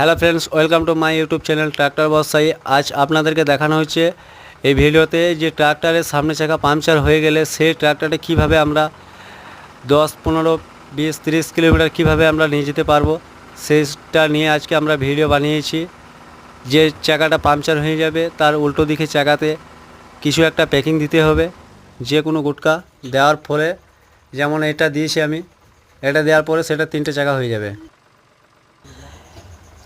Hello friends, welcome to my YouTube channel tractor বসাই আজ আপনাদেরকে দেখানো হচ্ছে এই ভিডিওতে যে ট্রাক্টরের সামনে চাকা পাংচার হয়ে গেলে সেই ট্রাক্টরটা কীভাবে আমরা দশ, পনেরো, বিশ, তিরিশ কিলোমিটার কীভাবে আমরা নিয়ে যেতে পারব, সেটা নিয়ে আজকে আমরা ভিডিও বানিয়েছি। যে চাকাটা পাংচার হয়ে যাবে, তার উল্টো দিকে চাকাতে কিছু একটা প্যাকিং দিতে হবে, যে কোনো গুটকা দেওয়ার ফলে যেমন এটা দিয়েছি আমি, এটা দেওয়ার পরে সেটা তিনটে চাকা হয়ে যাবে।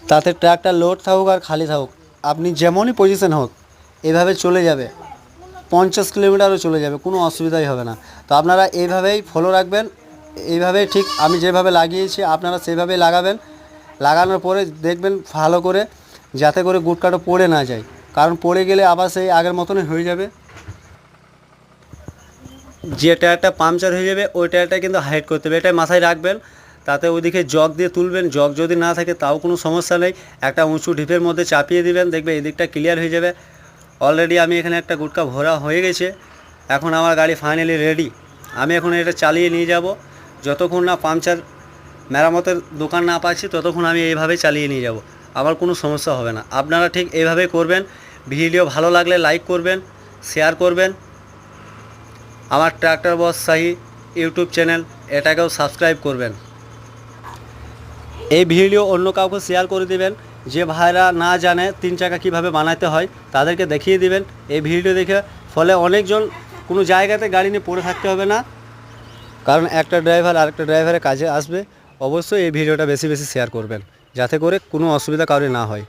তাতে ট্রাকটা লোড থাকুক আর খালি থাকুক। আপনি যেমনই পজিশন হোক, এভাবে চলে যাবে। পঞ্চাশ কিলোমিটারও চলে যাবে, কোনো অসুবিধাই হবে না। তো আপনারা এইভাবেই ফলো রাখবেন। এইভাবেই ঠিক আমি যেভাবে লাগিয়েছি, আপনারা সেভাবেই লাগাবেন। লাগানোর পরে দেখবেন ভালো করে, যাতে করে গুটকাটা পড়ে না যায়। কারণ পড়ে গেলে আবার সেই আগের মতনই হয়ে যাবে। যে টায়ারটা পাংচার হয়ে যাবে, ওই টায়ারটা কিন্তু হাইড করতে হবে। এটাই মাথায় রাখবেন। তাতে ওইদিকে জগ দিয়ে তুলবেন, জগ যদি না থাকে তাও কোনো সমস্যা নেই। একটা উঁচু ঢিপের মধ্যে চাপিয়ে দিবেন, দেখবে এদিকটা ক্লিয়ার হয়ে যাবে। অলরেডি আমি এখানে একটা গুটকা ভরা হয়ে গেছে। এখন আমার গাড়ি ফাইনালি রেডি আমি এখন এটা চালিয়ে নিয়ে যাব। যতক্ষণ না পাংচার মেরামতের দোকান না পাচ্ছি, ততক্ষণ আমি এইভাবেই চালিয়ে নিয়ে যাব। আমার কোনো সমস্যা হবে না। আপনারা ঠিক এইভাবেই করবেন। ভিডিও ভালো লাগলে লাইক করবেন শেয়ার করবেন। আমার tractor boss Shahi YouTube channel এটাকেও সাবস্ক্রাইব করবেন। এই ভিডিও অন্য কাউকে শেয়ার করে দিবেন। যে ভাইরা না জানে তিন চাকা কীভাবে বানাতে হয়, তাদেরকে দেখিয়ে দিবেন। এই ভিডিও দেখে ফলে অনেকজন কোনো জায়গাতে গাড়ি নিয়ে পড়ে থাকতে হবে না। কারণ একটা ড্রাইভার আরেকটা ড্রাইভারের কাজে আসবে। অবশ্যই এই ভিডিওটা বেশি বেশি শেয়ার করবেন, যাতে করে কোনো অসুবিধা কারোর না হয়।